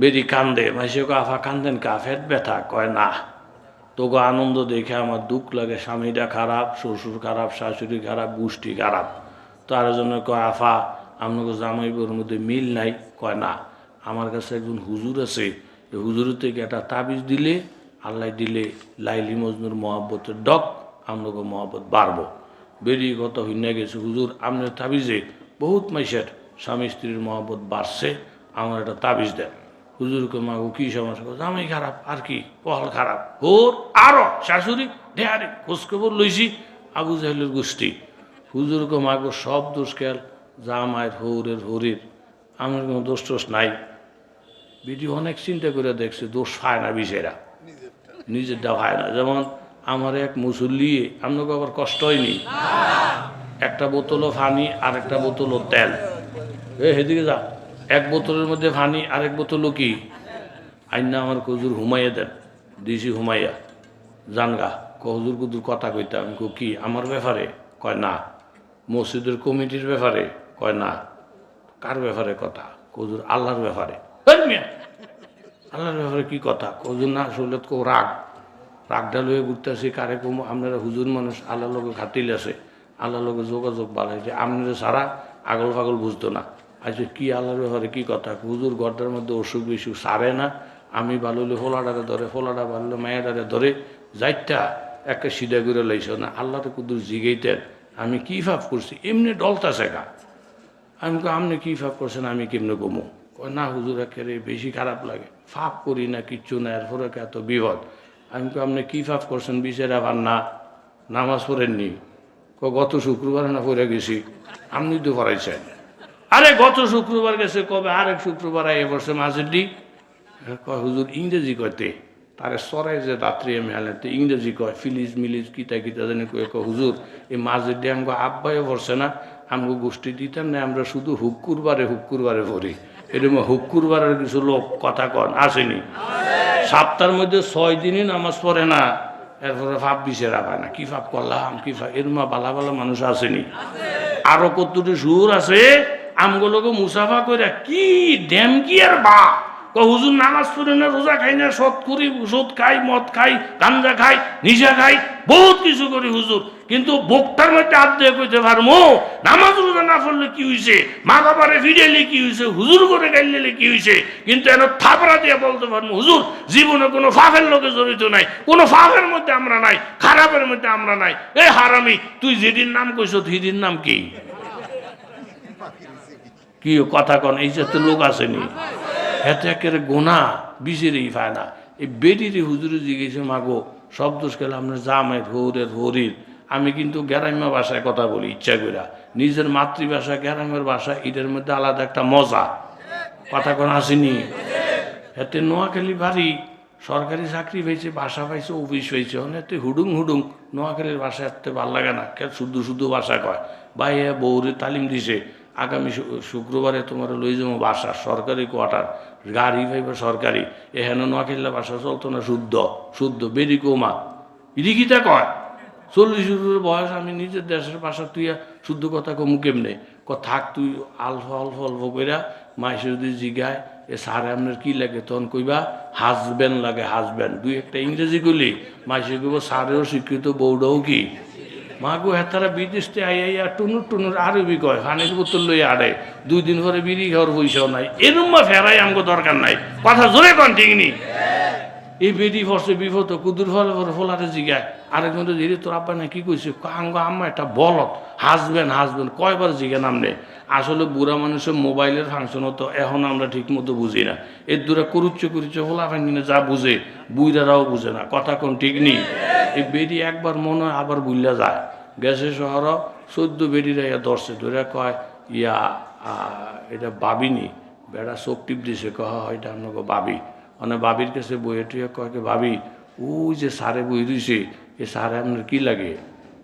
বেরি কান্দে মাসে আফা কান্দেন কা, ফেট ব্যথা কয় না। তোকে আনন্দ দেখে আমার দুঃখ লাগে, স্বামীটা খারাপ, শ্বশুর খারাপ, শাশুড়ি খারাপ, গোষ্ঠী খারাপ। তার জন্য কয়, আফা, আপনাকে জামাইবুর মধ্যে মিল নাই? কয়, না। আমার কাছে একজন হুজুর আছে, এই হুজুরের থেকে একটা তাবিজ দিলে, আল্লাহ দিলে, লাইলি মজনুর মহাব্বতের ডক আপনাকে মহাব্বত বাড়বো। বেরিয়ে কত হইনা গেছে, হুজুর, আপনার তাবিজে বহুত মাইসের স্বামী স্ত্রীর মহাব্বত বাড়ছে, আমার একটা তাবিজ দেন। হুজুরকে মাগো কি সমস্যা? কয়, জামাই খারাপ আর কি? পহল খারাপ। ওর আরও শাশুড়ি ঢেয়ারে খোঁজখবর লইছি আবু জাহেলের গোষ্ঠী। হুজুরকে মাগো সব দোষ খেয়াল জামায়ের হৌরের হরির। আমার কোনো দোষ টোষ নাই। বিডি অনেক চিন্তা করে দেখছে দোষ পায় না বিষেরা নিজেরটা হয় না। যেমন আমার এক মুসল্লি আপনাকে আবার কষ্ট হয়নি। একটা বোতলও ফানি আর একটা বোতলও তেল। এ হেদিকে যা। এক বোতলের মধ্যে ফানি আরেক বোতলও কি আইনা আমার কজুর হুমাইয়া দেন দিছি হুমাইয়া। জানগা কজুর কুজুর কথা কইতাম, আমি কি আমার ব্যাপারে? কয়, না। মসজিদের কমিটির ব্যাপারে? কয়, না। কার ব্যাপারে কথা? কজুর আল্লাহর ব্যাপারে। আল্লাহর ব্যাপারে কি কথা? কজুর না আসলে তো রাগ। রাগডাল হয়ে ঘুরতেছি, কারে কম আপনারা হুজুর মানুষ আল্লাহ লোকে খাতিল আছে। আল্লাহ লোকে যোগাযোগ বাড়াইছে আপনারা সারা আগল পাগল বুঝতো না। আচ্ছা কি আল্লাহর ব্যাপারে কি কথা? হুজুর গড্ডার মধ্যে অসুখ বিসুখ সারে না। আমি ভালো হলে ফোলাডারে ধরে ফোলাডা ভালো হলে মায়াডারে ধরে যাইটা একটা সিধা করে লাইছ না। আল্লাহরে কুদুর জিগাইতেন। আমি কি ভাব করছি? এমনি ডলতা শেখা আমি আপনি কি ফাপ করছেন? আমি কেমনে কমো কয় না হুজুর একেবারে বেশি খারাপ লাগে। ফাপ করি না কিচ্ছু না এরপরে এত বিপদ। আমি কই, আপনি কি ফাপ করছেন? বিচার আবার না নামাজ পড়েননি? ক গত শুক্রবার না পড়ে গেছি। আপনি তো পড়াইছেন। আরে গত শুক্রবার গেছে, কবে? আরেক শুক্রবার আই বসে মাঝের দি কয়, হুজুর, ইংরেজি কয়তে তারে সরাই যে রাত্রি আমি হালাতে ইংরেজি কয়, ফিলিজ মিলিজ কিতা কিতা জানি কয়ে, কয়, হুজুর, এই মাঝের দিয়ে আমাকে আব্বাইও ভরছে না আমাকে গোষ্ঠী দিতাম না, আমরা শুধু হুক্কুরবারে হুক্কুরবারে ভরি এরকম হুক্কুরবারের কিছু লোক কথা কন, আসেনি। সাতটার মধ্যে ছয় দিনই নামাজ পড়ে না, এরপরে ভাব বিচেরা পায় না, কি ভাব করলাম, কি ভাব? এরমা বালা বালা মানুষ আসেনি। আরও কতটি সুর আছে? আমগুলোকে মুসাফা করে কি ড্যাম কি আর বা? হুজুর, নামাজ পড়ে না, রোজা খাই না, সৎ করি সুদ খাই, মদ খাই গাঞ্জা খাই, নিশা খাই, বহুত কিছু করি হুজুর। কিন্তু বক্তার মধ্যে হাত দিয়ে কইতে পারব নামাজ রোজা না পড়লে কি হয়েছে মা বাবারে ফিরেলে কি হয়েছে হুজুর করে গাইলে কি হয়েছে কিন্তু এন থাপড়া দিয়ে বলতে পারব হুজুর, জীবনে কোনো ফাফের লোকে জড়িত নাই, কোনো ফাফের মধ্যে আমরা নাই, খারাপের মধ্যে আমরা নাই। এ হারামি, তুই যেদিন নাম কইছ সেদিন নাম কি? কি কথা কন? এই যে লোক আসেনি হেতে একের গোনা বিচেরেই পায় না। এই বেটিরে হুজুরে জিজ্ঞেসে, মাগো, সব দোষ গেলে আপনার জামের হৌরের হরির। আমি কিন্তু গ্রাম্য ভাষায় কথা বলি, ইচ্ছা কইরা। নিজের মাতৃভাষা গ্রামের ভাষা, এটার মধ্যে আলাদা একটা মজা। কথা কোন, আসেনি? এতে নোয়াখালী বাড়ি, সরকারি চাকরি পাইছে, বাসা পাইছে, অফিস পাইছে এতে হুডুং হুডুং। নোয়াখালীর ভাষা এত ভালো লাগে না শুদ্ধ শুধু ভাষা কয়। এ বৌরে তালিম দিছে আগামী শুক্রবারে তোমার লই যাব বাসা, সরকারি কোয়ার্টার, গাড়ি পাইবে সরকারি। এখানে নোয়াখালীর ভাষা চলতো না শুদ্ধ শুদ্ধ, বেরি কমা। ইডিকিতা কয়? চল্লিশ বয়স আমি নিজের দেশের ভাষা তুই শুদ্ধ কথা কমু কেমনে? ক থাক, তুই আলফ অল্প অল্প কইরা মাইসে যদি জিগায়, এ সারে আপনার কি লাগে তখন কইবা, হাজবেন্ড লাগে হাজবেন্ড। দুই একটা ইংরেজি কইলি, মাইসে কইব সারেও শিক্ষিত বৌডাও কি? মা গো হেতারা বিদেশে আইয়া টুনুর টুনুর আরবি কয় হানের বোতল লই আড়ে, দুই দিন পরে বিড়ি খাওয়ার পয়সাও নাই, এরম মা ফেরাই আমগো দরকার নাই। কথা জোরে কন, ঠিক নি? এই বেদি ফসে বিপদ, কুদুর ফলে ফোলারে জিগায়। আরেকজন তো ধীরে তোর আব্বা না কি কইছে কাঙ্গ আম্মা একটা বলত হাসবেন হাসবেন কয়বার জিগে নামনে আসলে বুড়া মানুষের মোবাইলের ফাংশন তো এখন আমরা ঠিক মতো বুঝি না। এর দূরে করুচ্ছে করুচ্ছে ফোলা ফাঙ্গি না যা বুঝে বুইরারাও বুঝে না কথা কোন ঠিক নেই। এই বেদি একবার মনে হয় আবার বুঝলা যায়। গেছে শহর চোদ্দ বেডিরা ইয়া দর্শে ধরে কয় ইয়া এটা বাবিনি বেড়া চোখ টিপ দিছে কহ এটা আপনাকে বাবি। মানে বাবির কাছে বইয়ে টুয়ে কয় কি, ভাবি ওই যে সারে বই রইছে এ সারে আপনার কি লাগে?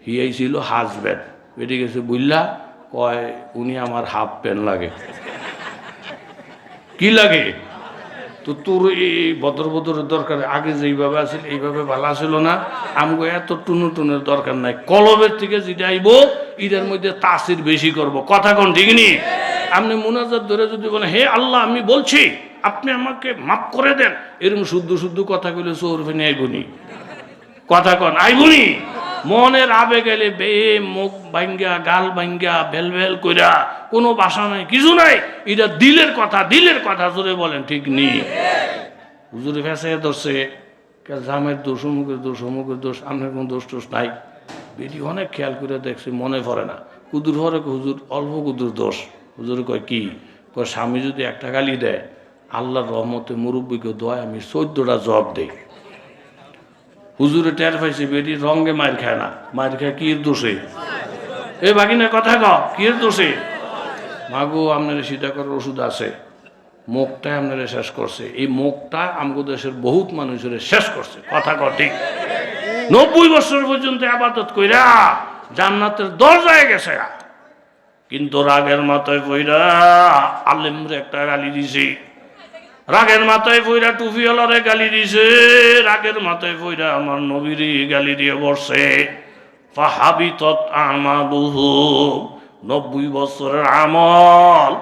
হিয়াই ছিল হাজব্যান্ড বেটে গেছে বুঝলা কয়, উনি আমার হাফ প্যান্ট লাগে। কি লাগে? তো তোর এই বদর বদরের দরকার, আগে যেইভাবে আছিল, এইভাবে ভালো আছিল না। আমগো এত টুনু টুনের দরকার নাই। কলবের থেকে যেটা আইব এটার মধ্যে তাসির বেশি করব। কথা কোন, ঠিক নি? আপনি মুনাজাত ধরে যদি বলেন, হে আল্লাহ, আমি বলছি, আপনি আমাকে মাফ করে দেন। এরকম শুদ্ধ শুদ্ধ কথা কইলে চোর ফেনে আইবনি কথা কন আইবনি মনের আবেগ এলে বে মুখ ভাঙ্গা গাল ভাঙ্গা ভেল ভেল কইরা কোনো বাসা নাই, কিছু নাই, এটা দিলের কথা দিলের কথা জোরে বলেন, ঠিক নেই হুজুরে ফেসে ধরছে জামের দোষ, অমুকের দোষ অমুকের দোষ আপনার কোনো দোষ টোষ নাই। বেটি অনেক খেয়াল করে দেখছি, মনে পড়ে না। কুদুর হরে হুজুর, অল্প কুদুর দোষ। হুজুর কয়, কি? কয়, স্বামী যদি একটা গালি দেয়, আল্লাহর রহমতে মুরব্বীকে দয় আমি চোদ্দটা জব দেই। হুজুরে টের পাইছে, বেটি রঙে মার খায় না। মার খায় কির দোষে? এ বাকিনা কথা ক কির দোষে? মাগো, আপনার সীতা করার ওষুধ আছে। মুখটাই আপনারা শেষ করছে। এই মুখটা আমগো দেশের বহুত মানুষের শেষ করছে। কথা ক ঠিক। নব্বই বছর পর্যন্ত আবাদত কইরা জান্নাতের দরজায় গেছে। কিন্তু রাগের মাথায় পইরা আলেমরে একটা গালি দিছি। রাগের মাথায় পইরা টুপিওয়ালারে গালি দিছে, রাগের মাথায় পইরা আমার নবীরই গালি দিয়ে বসছে ফাহাবিতত আমালুহু, নব্বই বছরের আমল,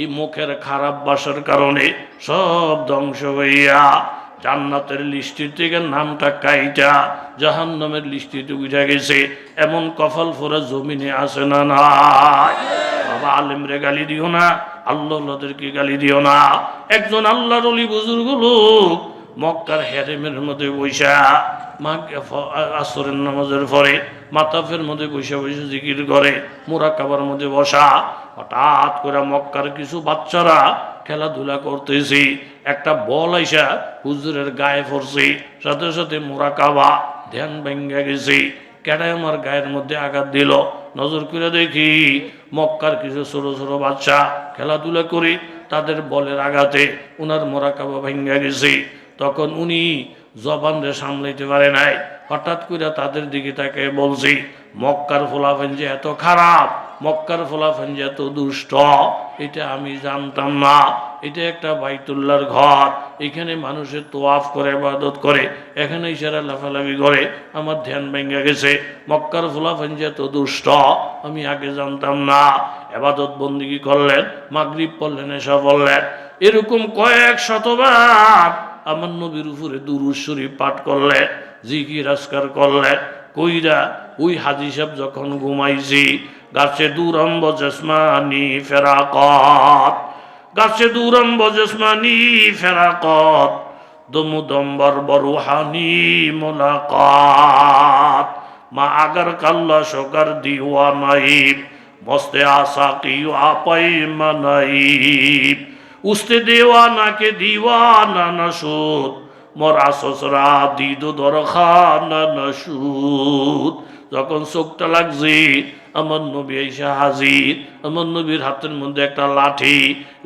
এই মুখের খারাপ বাসের কারণে সব ধ্বংস হইয়া জান্নাতের লিস্টির থেকে নামটা কাইটা, জাহান্নামের লিস্টিতে উঠে গেছে। এমন কফল ফোরা জমিনে আসে না নাই? বাবা, আলেমরে গালি দিও না। আল্লাহদেরকে গালি দিও না। একজন আল্লাহর অলি বুজুর্গ লোক মক্কার হেরেমের মধ্যে বৈশা মা আসরের নামাজের পরে মাতাফের মধ্যে বসে বসে জিকির করে মোরা কাবার মধ্যে বসা। হঠাৎ করে মক্কার কিছু বাচ্চারা খেলাধুলা করতেছি। একটা বল আইসা হুজুরের গায়ে পড়ছি। সাথে সাথে মোরা কাবা ধ্যান ভেঙ্গে গেছি। কেডায় আমার গায়ের মধ্যে আঘাত দিল। নজর করে দেখি মক্কার কিছু ছোট ছোট বাচ্চা খেলাধুলা করে তাদের বলের আঘাতে উনার মোরাকাবা কাবা গেছে গেছি। তখন উনি জবানরে সামলাইতে পারে নাই। হঠাৎ করে তাদের দিকে তাকে বলছি, মক্কার ফোলাফেন যে এত খারাপ মক্কার ফোলাফেন যে এত দুষ্ট, এটা আমি জানতাম না। এটা একটা বাইতুল্লার ঘর, এখানে মানুষের তোয়াফ করে আবাদত করে, এখানে ইশারা লাফালাফি করে, আমার ধ্যান ভেঙে গেছে। মক্কার ফোলাফেন যে এত দুষ্ট, আমি আগে জানতাম না। আবাদত বন্দিগি করলেন, মাগরিব পড়লেন এসব বললেন এরকম কয়েক শতবার আমার নবীর উপরে দুরুদ শরীফ পাঠ করলে জিকির আজকার করলে কইরা ওই হাজি সাহেব যখন ঘুমাইছি গাছে দুরম্ব জসমানি ফেরাকত, গাছে দুরম্ব জসমানি ফেরাকত দমুদম্বর বরুহানি মোলাকাত। মা আগার কাল্লা সকার দিওয়া নাইব মস্তে আসা কি আপাই মানাইব। উস্তে দেওয়ানা কে দিওয়ানা নসুদ মরা সসরা দিদু দরখানা নসুদ যখন চোখটা লাগছে, আমার নবী এসে হাজির। আমার নবীর হাতের মধ্যে একটা লাঠি,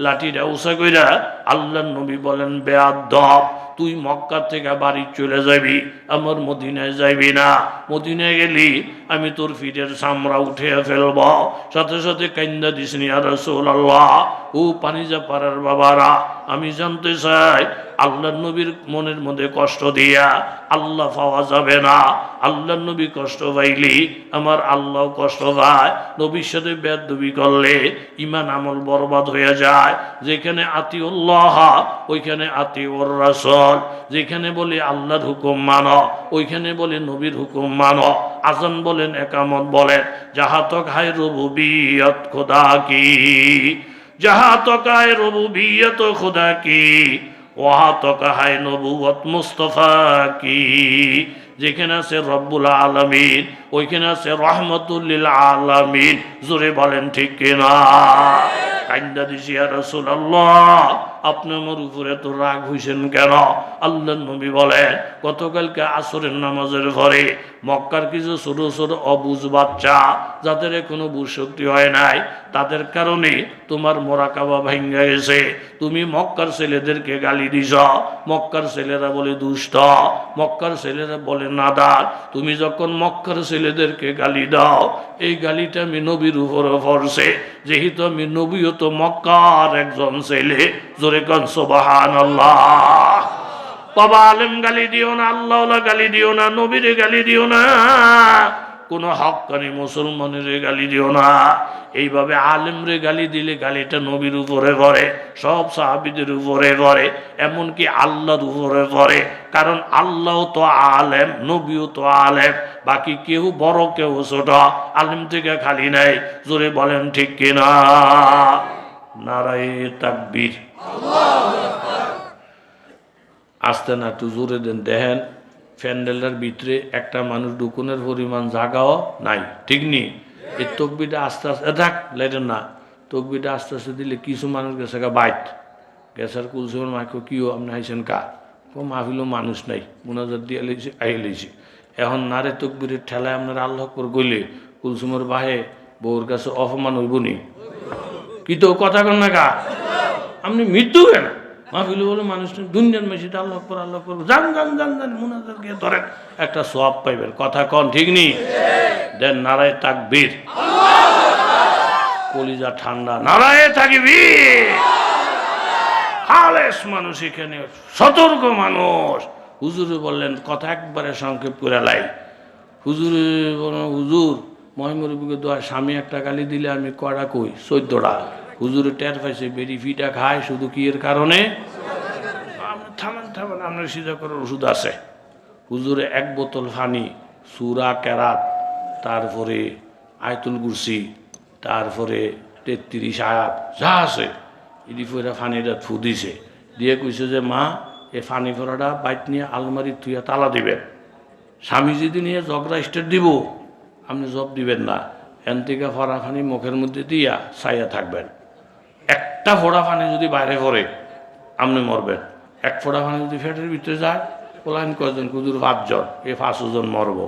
লাঠিটা উষা কইরা আল্লাহ নবী বলেন, বেয়াদব, তুই মক্কা থেকে বাড়ি চলে যাবি, আমার মদিনায় যাইবি না। মদিনায় গেলি, আমি তোর ফিটের চামড়া উঠে ফেলব। সাথে সাথে কান্দা দিসনি আর সোল আল্লাহ ও পানিজা পাড়ার বাবারা, আমি জানতে চাই আল্লাহ নবীর মনের মধ্যে কষ্ট দিয়া আল্লাহ পাওয়া যাবে না। আল্লাহ নবী কষ্ট পাইলি, আমার আল্লাহ কষ্ট পায়। নবীর সাথে বেদবি করলে ইমান আমল বরবাদ হয়ে যায়। যেখানে আতিউল্লাহ, ওইখানে আতিউর রাসল। যেখানে বলি আল্লাহর হুকুম মানো, ওইখানে বলি নবীর হুকুম মানো। আজান বলেন, একামত বলেন, যাহা তক হাই রবুবিয়ত, খোদা কি? যাহা তকায় রবুবিয়ত, খোদা কি? ওহা তকা হাই নবুয়ত মুস্তফা কি? যেখানে আছে রব্বুল আলমিন, ওইখানে আছে রহমতুল্লিল আলমিন। জোরে বলেন ঠিক কিনা? কান্দা দিছি আর রসুল্লাহ আপনি আমার উপরে তো রাগ হইছেন কেন? আল্লাহ নবী বলেন গতকালকে আসরের নামাজের ঘরে মক্কার কিছু ছোট ছোট অবুজ বাচ্চা যাদের কোনো বুশক্তি হয় নাই, তাদের কারণে তোমার মোরাকাবা ভেঙ্গে গেছে। তুমি মক্কার ছেলেদেরকে গালি দিছ। মক্কার ছেলেরা বলে, দুষ্ট। মক্কার ছেলেরা বলে নাদার তুমি যখন মক্কার ছেলেদেরকে গালি দাও, এই গালিটা আমি নবীর উপরে পড়ছে যেহেতু আমি নবীও তো মক্কার একজন ছেলে জোরে কন সোবাহান বাবা, আলেম গালি দিও না আল্লাহ গালি দিও না, নবীরে গালি দিও না। কোনো হকানি মুসলমানের গালি দিও না। এইভাবে আলেমরে গালি দিলে গালিটা নবীর উপরে পড়ে, সব সাহাবিদের উপরে পড়ে, এমনকি আল্লাহর উপরে পড়ে। কারণ আল্লাহ তো আলেম, নবীও তো আলেম, বাকি কেউ বড়, কেউ ছোট, আলেম থেকে খালি নাই। জোরে বলেন ঠিক কিনা? নারায় তাকবীর। আসতে না একটু জোরে দেন, দেখেন, প্যান্ডেলের ভিতরে একটা মানুষ ঢুকুনের পরিমাণ জাগাও নাই, ঠিক নি? এই তকবিটা আস্তে আস্তে থাক, লেটেন না। তকবিটা আস্তে আস্তে দিলে কিছু মানুষ গেছে গা বাইট গেছার কুলসুমের মাইকো কিও আপনি আইসেন কা? ও মাহফিলও মানুষ নাই মুনাজার দিয়ে লেছি আই লেছি এখন নারে তকবিরের ঠেলায় আপনার আল্লাহ করে গইলে কুলসুমের বাহে বউর কাছে অপমান হইব নি? কি তো কথা কন না কা? আপনি মৃত্যু কেন মাহফিল বলে মানুষ দুনিয়ার মেশিতে আল্লাহ করে, আল্লাহ করব জান জান জান যান, মুনাজার গিয়ে ধরেন, একটা সব পাইবেন। কথা কন, ঠিক নি? দেন নারায় তাকবীর। কলিজা ঠান্ডা, নারায় তাকবীর। খালেস মানুষ এখানে, সতর্ক মানুষ। হুজুরে বললেন, কথা একবারে সংক্ষেপ করে লাই। হুজুরে হুজুর মহিমরবিকে দোয়া, স্বামী একটা গালি দিলে আমি কড়া কই? চোদ্দটা। হুজুরে টের পাইছে বেরি ফিটা খায় শুধু কি এর কারণে? আপনি থামেন থামেন আপনার সিধা করার ওষুধ আছে। হুজুরে এক বোতল ফানি সুরা কেরাত তারপরে আয়তুল কুরসি তারপরে তেত্রিশ আয়াত যা আছে। ইডি ফেরা ফানিটা ফু দিছে। দিয়ে কইছে যে মা এ ফানি ফোড়াটা বাইক নিয়ে আলমারি থুইয়া তালা দিবেন। স্বামী যদি নিয়ে জগরা স্টেট দিব আপনি জব দিবেন না। এন থেকে ফানি মুখের মধ্যে দিয়া ছাইয়া থাকবেন। একটা ফোড়া পানি যদি বাইরে পড়ে আপনি মরবেন এক ফোড়া পানি যদি ফেটের ভিতরে যায় পোলাইন কয়জন? কুদুর পাঁচজন, এই পাঁচজন মরব।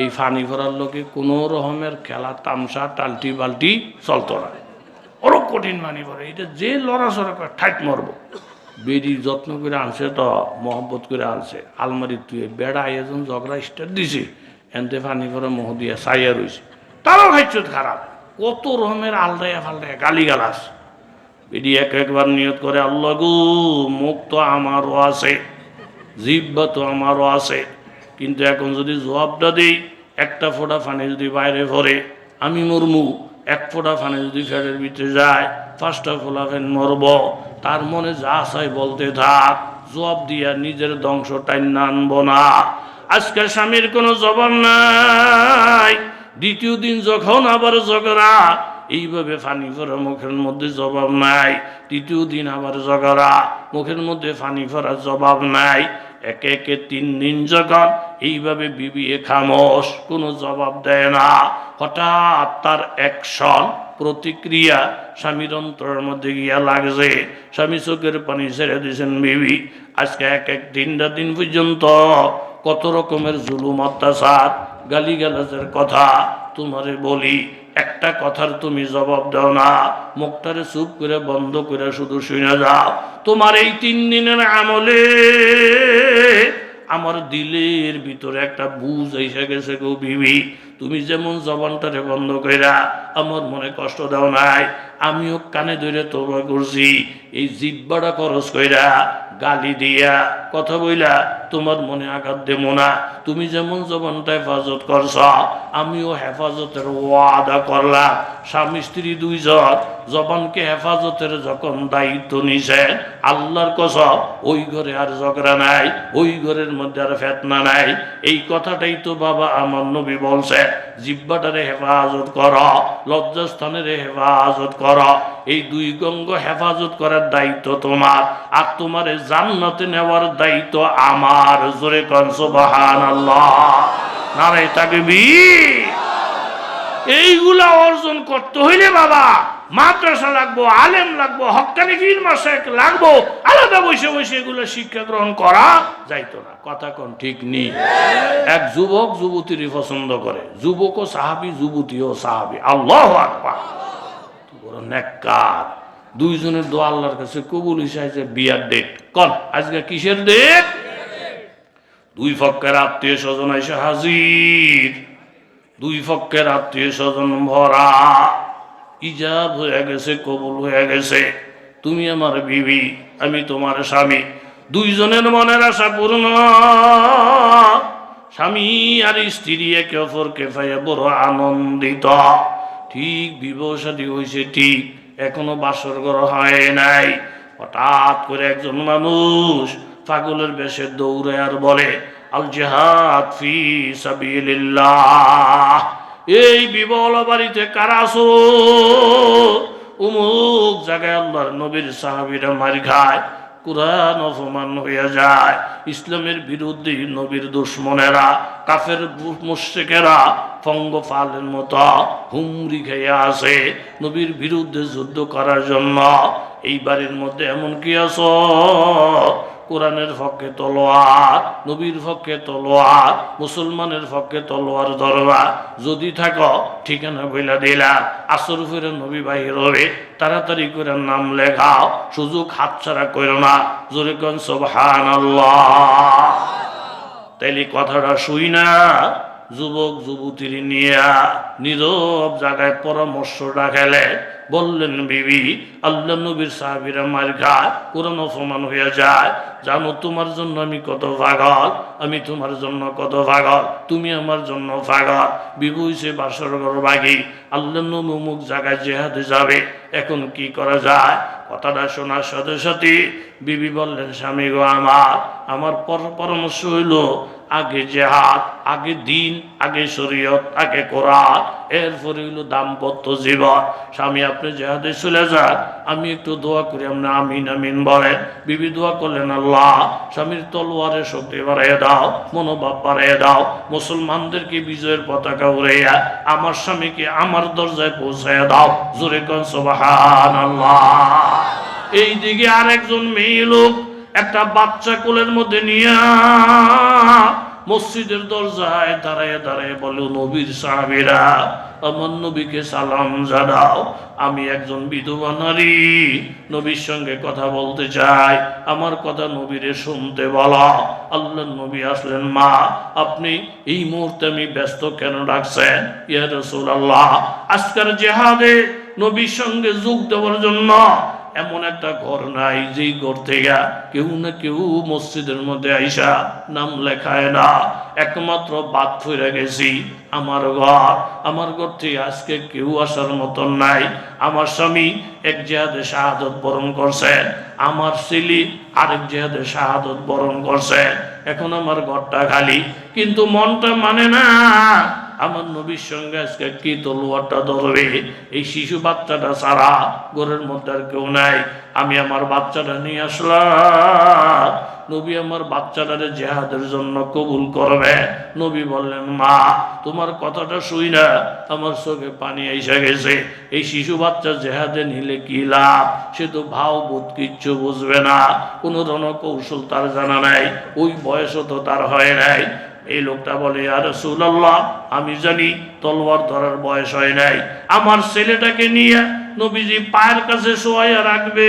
এই ফানি ফোড়ার লোকে কোনো রকমের খেলা, তামসা, টালটি বালটি চলতো না। ওরও কঠিন মানি পড়ে এটা যে লড়াচড়া করে ঠাইট মরব। বেরি যত্ন করে আনছে তো, মহব্বত করে আনছে। আলমারি তুই বেড়া এজন ঝগড়া স্টার্ট দিছে, এনতে ফানি করে মহ দিয়া সাইয়া রয়েছে তারও খাইছ খারাপ। কত রকমের আলদায়া ফালদায়া গালি গালাস এটি এক একবার নিয়ত করে, আল্লাহ গো, মুখ তো আমারও আছে, জিব্বা তো আমারও আছে, কিন্তু এখন যদি জবাবটা দিই, একটা ফোঁটা ফানে যদি বাইরে ভরে, আমি মরমু। এক ফোঁটা ফানে যদি ফ্যানের ভিতরে যায়, পাঁচটা ফোলা ফ্যান মরব। তার মনে যা চাই বলতে থাক, জবাব দিয়া নিজের ধ্বংস টাইনা আনব না। আজকে স্বামীর কোনো জবাব নাই। দ্বিতীয় দিন যখন আবার ঝগড়া এইভাবে ফানি ফোরা মুখের মধ্যে জবাব নাই। তৃতীয় দিন আবার ঝগড়া মুখের মধ্যে ফানি ফোরা জবাব নাই। একে একে তিন দিন যখন এইভাবে বিবিএ খামোশ, কোনো জবাব দেয় না। হঠাৎ তার অ্যাকশন, প্রতিক্রিয়া স্বামীর অন্তরের মধ্যে গিয়া লাগছে। স্বামী চোখের পানি ছেড়ে দিয়েছেন বিবি। আজকে এক এক দিনটা দিন পর্যন্ত কত রকমের জুলুম, অত্যাচার গালি কথা তোমারে বলি, একটা কথার তুমি জবাব দাও না। মুখটারে চুপ করে, বন্ধ করে শুধু শুনে যাও। তোমার এই তিন দিনের আমলে আমার দিলের ভিতরে একটা বুঝ এসে গেছে গো বিবি। তুমি যেমন জবানটারে বন্ধ কইরা আমার মনে কষ্ট দাও নাই আমিও কানে ধরে তোবা করছি। এই জিব্বাটা খরচ কইরা গালি দিয়া কথা বইলা তোমার মনে আঘাত দেব না। তুমি যেমন জবানটা হেফাজত করছ, আমিও হেফাজতের ওয়াদা করলাম। স্বামী স্ত্রী দুইজন জবানকে হেফাজতের যখন দায়িত্ব নিছে আল্লাহর কসম ওই ঘরে আর ঝগড়া নাই, ওই ঘরের মধ্যে আর ফেতনা নাই। এই কথাটাই তো বাবা আমার নবী বলছে জিব্বাটারে হেফাজত কর, লজ্জাস্থানের হেফাজত কর এই দুই গঙ্গ হেফাজত করার দায়িত্ব তোমার, আর তোমার জান্নাতে নেওয়ার দায়িত্ব আমার। জোরে কনসো বাহান আল্লাহ নারে তাকবি এইগুলা অর্জন করতে হইলে বাবা, মাদ্রাসা লাগবো, আলেম লাগবো, হকানি ফির মাসেক লাগবো, আলাদা বসে বসে এগুলো শিক্ষা গ্রহণ করা যাইতো না। কথা কোন ঠিক নেই এক যুবক যুবতীর পছন্দ করে, যুবক ও সাহাবি যুবতীও সাহাবি। আল্লাহ আকবার। নেককার। দুইজনের দোয়া আল্লাহর কাছে কবুল হিসাবে বিয়ার ডেট কন, আজকে কিসের ডেট দুই পক্ষের আত্মীয় স্বজন এসে হাজির। দুই পক্ষের আত্মীয় স্বজন ভরা। ইজাব হয়ে গেছে, কবুল হয়ে গেছে। তুমি আমার বিবি, আমি তোমার স্বামী। দুইজনের মনের আশা পূর্ণ। স্বামী আর স্ত্রী একে অপরকে পাইয়া বড় আনন্দিত। ঠিক সাদী হয়েছে ঠিক। এখনও বাসর ঘর হয় নাই। হঠাৎ করে একজন মানুষ পাগলের বেশে দৌড়ে আর বলে আল জেহাদ এই বিবল বাড়িতে কারাসো উমুক জায়গায় আল্লাহর নবীর সাহাবীরা মার খায়। কোরআন অপমান হইয়া যায়। ইসলামের বিরুদ্ধে নবীর দুশ্মনেরা, কাফের মুশ্রিকেরা, পঙ্গপালের মতো হুমরি খেয়ে আসে নবীর বিরুদ্ধে যুদ্ধ করার জন্য। এই বাড়ির মধ্যে এমন কি আছো? কোরআনের পক্ষে তলোয়ার, নবীর পক্ষে তলোয়ার, মুসলমানের পক্ষে তলোয়ার ধরবা। যদি থাকো, ঠিকানা বইলা দিলা। আসর ফিরে নবী বাহির হবে। তাড়াতাড়ি করে নাম লেখাও। সুযোগ হাতছাড়া করো না। জোরে সোবহান তাইলে কথাটা শুই না। যুবক, যুবতীর নিয়া, নীরব জায়গায় পরামর্শটা খেলে। বললেন, বিবি, আল্লাহ নবীর সাহাবিরা মার ঘাট কোরআন অপমান হয়ে যায়। জানো, তোমার জন্য আমি কত পাগল, আমি তোমার জন্য কত পাগল, তুমি আমার জন্য পাগল। বিবু হইছে বাসর ঘর বাগি। আল্লাহ নবী অমুক জায়গায় জেহাদে যাবে। এখন কি করা যায়? কথাটা শোনার সাথে সাথে বিবি বললেন, স্বামী গো আমার আমার পর- পরামর্শ হইল আগে জেহাদ, আগে দিন, আগে শরীয়ত, আগে কোরআন, এরপরে হইল দাম্পত্য জীবন। স্বামী, আপনি জেহাদে চলে যান, আমি একটু দোয়া করি, আপনি আমিন আমিন বলেন। বিবি দোয়া করলেন, আল্লাহ, স্বামীর তলোয়ারের শক্তি বাড়াইয়া দাও, মনোভাব বাড়াইয়া দাও, মুসলমানদেরকে বিজয়ের পতাকা উড়াইয়া আমার স্বামীকে আমার দরজায় পৌঁছাইয়া দাও। জোরে কন এই দিকে আরেকজন মেয়ে লোক একটা বাচ্চা কোলের মধ্যে নিয়ে মসজিদের দরজায় দাঁড়ায় দাঁড়ায় বলে, নবীর সাহাবিরা, আমার নবীকে সালাম জানাও। আমি একজন বিধবা নারী, নবীর সঙ্গে কথা বলতে চাই। আমার কথা নবীরে শুনতে বলা। আল্লাহ নবী আসলেন, মা, আপনি এই মুহূর্তে আমি ব্যস্ত কেন রাখছেন ইয়া রসুল আল্লাহ আজকের জেহাদে নবীর সঙ্গে যোগ দেওয়ার জন্য। এমন একটা ঘর নাই যেই ঘর থেকে কেউ না কেউ মসজিদের মধ্যে আইসা নাম লেখায় না। একমাত্র বাদ ফিরে গেছি আমার ঘর। আমার ঘর থেকে আজকে কেউ আসার মতন নাই। আমার স্বামী এক জেহাদে শাহাদত বরণ করছেন আমার ছেলে আরেক জেহাদে শাহাদত বরণ করছেন এখন আমার ঘরটা খালি। কিন্তু মনটা মানে না। আমার নবীর সঙ্গে আজকে কি তলোয়ারটা ধরবে? এই শিশু বাচ্চাটা ছাড়া ঘরের মধ্যে আর কেউ নাই। আমি আমার বাচ্চাটা নিয়ে আসলাম। নবী আমার বাচ্চাটারে জেহাদের জন্য কবুল করবে। নবী বললেন, মা, তোমার কথাটা শুই না। আমার চোখে পানি এসে গেছে। এই শিশু বাচ্চা জেহাদে নিলে কি লাভ? সে তো ভাও বোধ কিচ্ছু বুঝবে না। কোনো ধরনের কৌশল তার জানা নাই। ওই বয়সও তো তার হয় নাই। এই লোকটা বলে আর সুল্লাহ আমি জানি তলোয়ার ধরার বয়স হয় নাই। আমার ছেলেটাকে নিয়ে নবীজি পায়ের কাছে শোয়াইয়া রাখবে।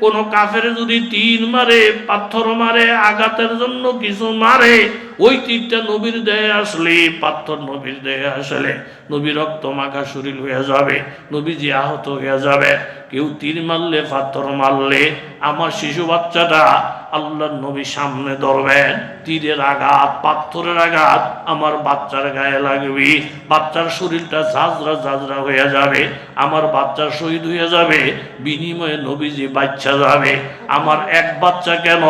কোন কাফের যদি তিন মারে, পাথর মারে, আঘাতের জন্য কিছু মারে ওই তীরটা নবীর দেহে আসলে, পাথর নবীর দেহে আসলে। নবী রক্ত মাখা শরীর হয়ে যাবে, নবীজি আহত হয়ে যাবে। কেউ তীর মারলে, পাথর মারলে, আমার শিশু বাচ্চাটা আল্লাহর নবী সামনে ধরবেন তীরের আঘাত, পাথরের আঘাত, আমার বাচ্চার গায়ে লাগবে। বাচ্চার শরীরটা ঝাঁঝরা ঝাঁঝরা হয়ে যাবে, আমার বাচ্চা শহীদ হয়ে যাবে, বিনিময়ে নবীজি বাচ্চা যাবে। আমার এক বাচ্চা কেন?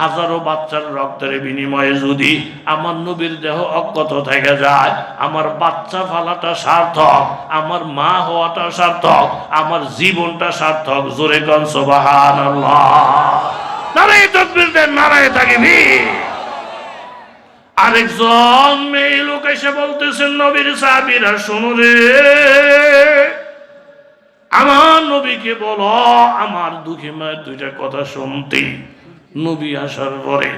হাজারো বাচ্চার রক্তের বিনিময়ে যদি আমার নবীর দেহ অক্ষত থেকে যায়, আমার বাচ্চা ফালাটা সার্থক, আমার মা হওয়াটা সার্থক, আমার জীবনটা সার্থক। জোরে আরেকজন মেয়ে লোক এসে বলতেছেন, নবীর সাহাবিরা, শোনো রে। আমার নবীকে বলো, আমার দুঃখী মায়ের দুইটা কথা শুনতে। নবী আসার পরে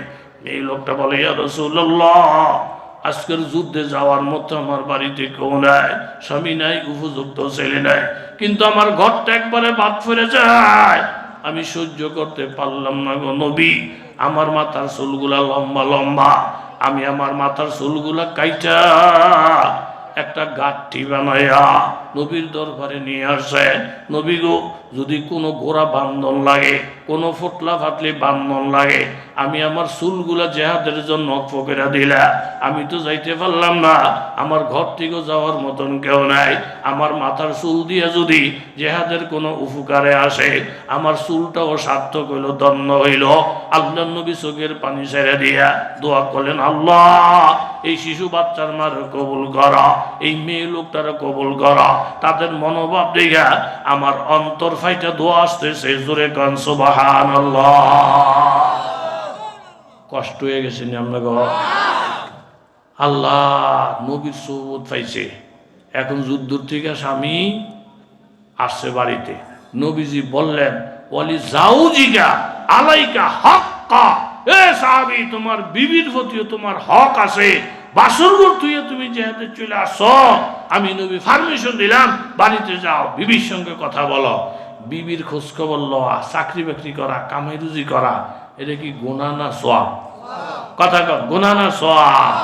এই লোকটা বলে আজকের যুদ্ধে যাওয়ার মতো আমার বাড়িতে কেউ নাই, স্বামী নাই, উপযুক্ত ছেলে নাই, কিন্তু আমার ঘরটা একবারে বাদ ফিরে যায়। আমি সহ্য করতে পারলাম না গো নবী, আমার মাথার চুলগুলা লম্বা লম্বা, আমি আমার মাথার চুলগুলা কাইটা একটা গাঠি বানাইয়া নবীর দরবারে নিয়ে আসে। নবী গো, যদি কোনো ঘোড়া বান্ধন লাগে, কোনো ফুটলা ফাটলি বান্ধন লাগে, আমি আমার চুলগুলা জেহাদের জন্য ফকেরা দিলা। আমি তো যাইতে পারলাম না। আমার ঘর থেকে যাওয়ার মতন কেউ নাই। আমার মাথার চুল দিয়ে যদি জেহাদের কোনো উপকারে আসে, আমার চুলটাও সার্থক হইল দন্য হইল। আল্লাহ নবী চোখের পানি ছেড়ে দিয়া দোয়া করলেন, আল্লাহ, এই শিশু বাচ্চার মার কবুল করা, এই মেয়ে লোকটার কবুল করা তাদের মনোভাব দেখা আমার অন্তর ফাইটা দোয়া আসতেছে, জোরে কান সুবাহান কষ্ট হয়ে গেছে আমরা গো? আল্লাহ নবীর সৌবত পাইছে। এখন যুদ্ধর থেকে স্বামী আসছে বাড়িতে। নবীজি বললেন বলি যাও জিগা আলাইকা হক্কা। এ সাহাবি, তোমার বিবির প্রতিও তোমার হক আছে। বাসরঘর তুই তুমি যেহেতু চলে আসো আমি নবী পারমিশন দিলাম, বাড়িতে যাও, বিবির সঙ্গে কথা বলো। বিবির খোঁজ খবর লওয়া চাকরি বাকরি করা, কামাই রুজি করা, এটা কি গোনা না সোয়াব? কথা কর গোনা না সোয়াব?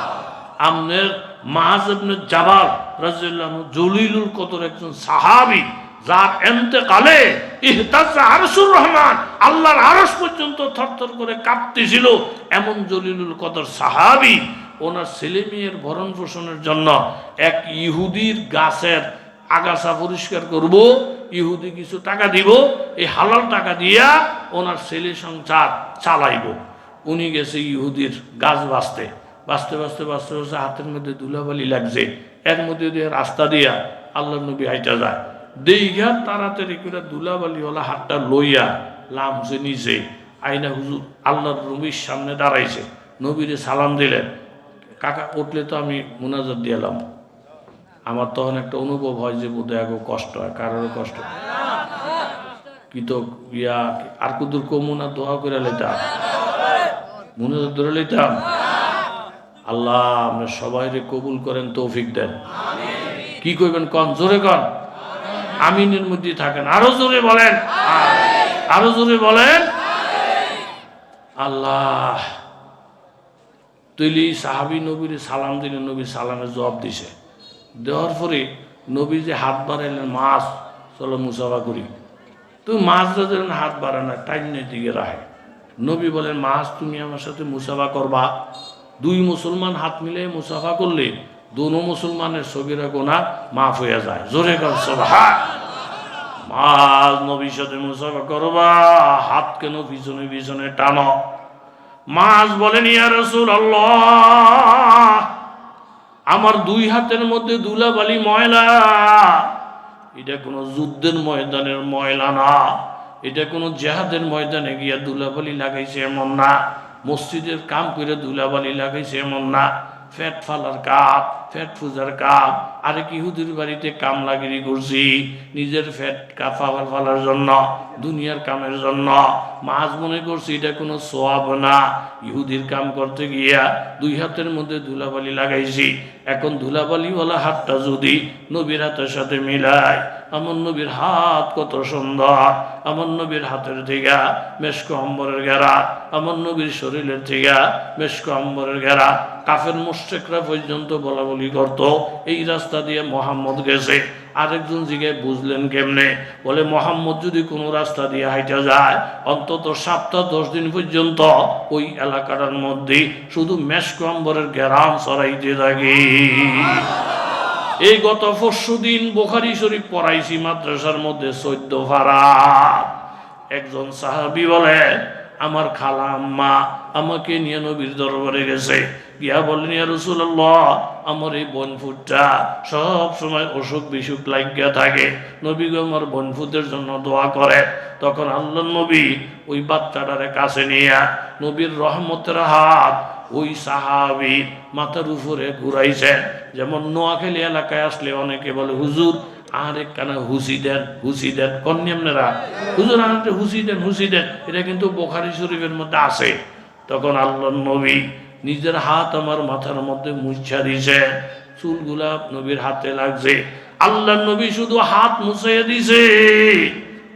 আমনের মাহাজ ইবনে জাবাল রাদিয়াল্লাহু জলিলুল কদর একজন সাহাবী, যার এন্তেকালে আরশুর রহমান, আল্লাহর আরস পর্যন্ত থরথর করে কাঁপতেছিল, এমন জলিলুল কদর সাহাবী ওনার ছেলে মেয়ের ভরণ পোষণের জন্য এক ইহুদির গাছের আগাছা পরিষ্কার করব, ইহুদি কিছু টাকা দিব, এই হালাল টাকা দিয়া ওনার ছেলে সংসার চালাইব। উনি গেছে ইহুদির গাছ বাঁচতে। বাঁচতে বাঁচতে বাঁচতে বাঁচতে হাতের মধ্যে ধুলাবালি লাগছে। এর মধ্যে দিয়ে রাস্তা দিয়া আল্লাহ নবী হাইটা যায়। দেইঘা তাড়াতাড়ি করে দুলাবালি ধুলাবালিওয়ালা হাতটা লইয়া লামছে, নিচে। আইনা হুজুর আল্লাহর নবীর সামনে দাঁড়াইছে। নবীরে সালাম দিলেন। কাকা, উঠলে তো আমি মুনাজাত দিলাম আমার তখন একটা অনুভব হয় যে বোধহয় আগে কষ্ট হয় কারোর কষ্ট হয়। কি তো ইয়া, আর কুদুর কমুনা দোয়া করে লইতাম। মুনাজাত ধরে লইতাম। আল্লাহ, আমরা সবাই রে কবুল করেন, তৌফিক দেন। কি কইবেন কন? জোরে কন। আমিনের মধ্যে থাকেন। আরও জোরে বলেন। আরও জোরে বলেন। আল্লাহ। তুইলি সাহাবি নবীর সালাম দিলে নবী সালামের জবাব দিছে। দেওয়ার পরে নবী যে হাত বাড়াইলেন মাছ, চলো মুসাফা করি। তুই মাছ যাদের হাত বাড়া না টাইম দিকে রাখে। নবী বলেন, মাছ তুমি আমার সাথে মুসাফা করবা। দুই মুসলমান হাত মিলে মুসাফা করলে দোনো মুসলমানের সগিরা গোনা মাফ হয়ে যায়। জোরে কর সভা মাছ নবীর সাথে মুসাফা করবা, হাত কেন পিছনে পিছনে টানো? মাছ বলেন, ইয়া রসুল আমার দুই হাতের মধ্যে দুলাবালি ময়লা, এটা কোনো যুদ্ধের ময়দানের ময়লা না, এটা কোনো জেহাদের ময়দানে গিয়া দুলাবালি লাগাইছে এমন না, মসজিদের কাম করে দুলাবালি লাগাইছে এমন না। ফ্যাট ফালার কাপ ফ্যাট পূজার কাপ। আরেক ইহুদির বাড়িতে কাম লাগিরি করছি? নিজের ফ্যাট কাফা ফালার জন্য, দুনিয়ার কামের জন্য। মাছ মনে করছি এটা কোনো সোয়াব না। ইহুদির কাম করতে গিয়া দুই হাতের মধ্যে ধুলাবালি লাগাইছি। এখন ধুলাবালিওয়ালা হাতটা যদি নবীর হাতের সাথে মিলায় আমার নবীর হাত কত সুন্দর আমার নবীর হাতের থেকে মেশক অম্বরের ঘেরা আমার নবীর শরীরের থেকে মেশক অম্বরের ঘেরা। কাফের মুশ্রেকরা পর্যন্ত বলা বলি করত, এই রাস্তা দিয়ে মোহাম্মদ গেছে। আরেকজন জিগায় বুঝলেন কেমনে? বলে, মোহাম্মদ যদি কোনো রাস্তা দিয়ে হাইটা যায়, অন্তত সপ্তাহ দশ দিন পর্যন্ত ওই এলাকাটার মধ্যে শুধু মেশক অম্বরের ঘেরাম সরাইতে থাকে। এই গত পরশু দিন বোখারি শরীফ পড়াইছি, মাদ্রাসার মধ্যে চৈদ্দ ফারাত একজন সাহাবি বলে, আমার খালা আম্মা আমাকে নিয়ে নবীর দরবারে গেছে। গিয়া বলেন ইয়া আমার এই বনফুটটা সব সময় অসুখ বিসুখ লাগিয়া থাকে। নবী গো আমার বনফুটের জন্য দোয়া করে। তখন আল্লাহ নবী ওই বাচ্চাটারে কাছে নিয়ে নবীর রহমতের হাত ওই সাহাবির মাথার উপরে ঘুরাইছে যেমন নোয়াখালী এলাকায় আসলে অনেকে বলে, হুজুর আর একখানা হুসি দেন হুসি দেন? কন্যামনেরা হুজুর আর একটা হুসি দেন হুসি দেন। এটা কিন্তু বোখারি শরীফের মধ্যে আছে। তখন আল্লাহ নবী নিজের হাত আমার মাথার মধ্যে মুছা দিছে। চুলগুলা নবীর হাতে লাগছে। আল্লাহ নবী শুধু হাত মুছাইয়া দিছে।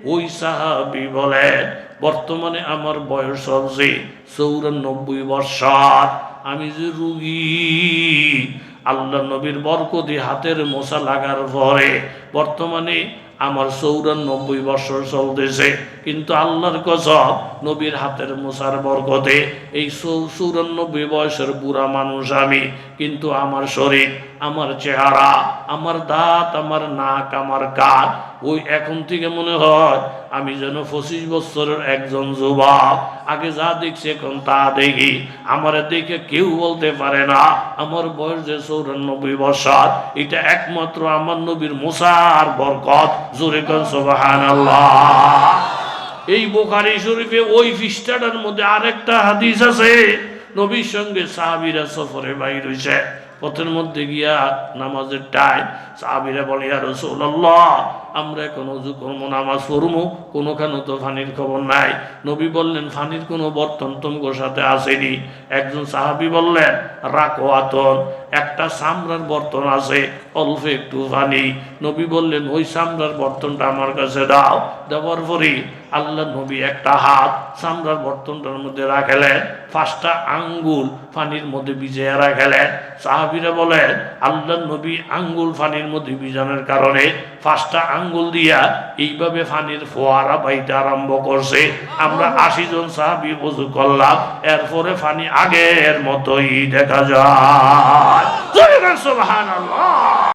ওই সাহাবি বলে বর্তমানে আমার বয়স হচ্ছে চৌরানব্বই বৎসর আমি যে রুগী, আল্লাহ নবীর বরকতি হাতের মশা লাগার পরে বর্তমানে আমার চৌরানব্বই বছর চলতেছে। কিন্তু আল্লাহর কসম নবীর হাতের মোসার বরকতে এই চৌরানব্বই বয়সের বুড়া মানুষ আমি। কিন্তু আমার শরীর, আমার চেহারা, আমার দাঁত, আমার নাক, আমার কান ওই এখন থেকে মনে হয় আমি যেন পঁচিশ বছরের একজন যুবক। আগে যা দেখছি এখন তা দেখি। আমার দেখে কেউ বলতে পারে না, আমার বয়স যে চৌরানব্বই বছর, এটা একমাত্র আমার নবীর মুসার বরকত। জোরে এই বোখারি শরীফে ওই পৃষ্ঠাটার মধ্যে আরেকটা হাদিস আছে। নবীর সঙ্গে সাহাবিরা সফরে বাইর হয়েছে পথের মধ্যে গিয়া নামাজের টাইম সাহাবিরা বলে আর রসুল্লাহ আমরা এখন অজু করব, নামাজ পড়ব, কোনোখানে তো ফানির খবর নাই। নবী বললেন, ফানির কোনো বর্তন তোমার সাথে আসেনি। একজন সাহাবি বললেন রাখো আতন একটা সামরার বর্তন আছে, অল্প একটু পানি। নবী বললেন, ওই সামরার বর্তনটা আমার কাছে দাও। দেওয়ার পরে আল্লাহ নবী একটা হাত সামরার বর্তনটার মধ্যে রাখলেন, পাঁচটা আঙ্গুল পানির মধ্যে ভিজিয়ে রাখলেন। সাহাবিরা বলেন, আল্লাহ নবী আঙ্গুল পানির মধ্যে ভিজানোর কারণে পাঁচটা আঙ্গুল দিয়া এইভাবে পানির ফোয়ারা বাইতে আরম্ভ করছে। আমরা আশি জন সাহাবি উজু করলাম, এরপরে পানি আগের মতোই দেখা যায়। জয় সুবহানাল্লাহ।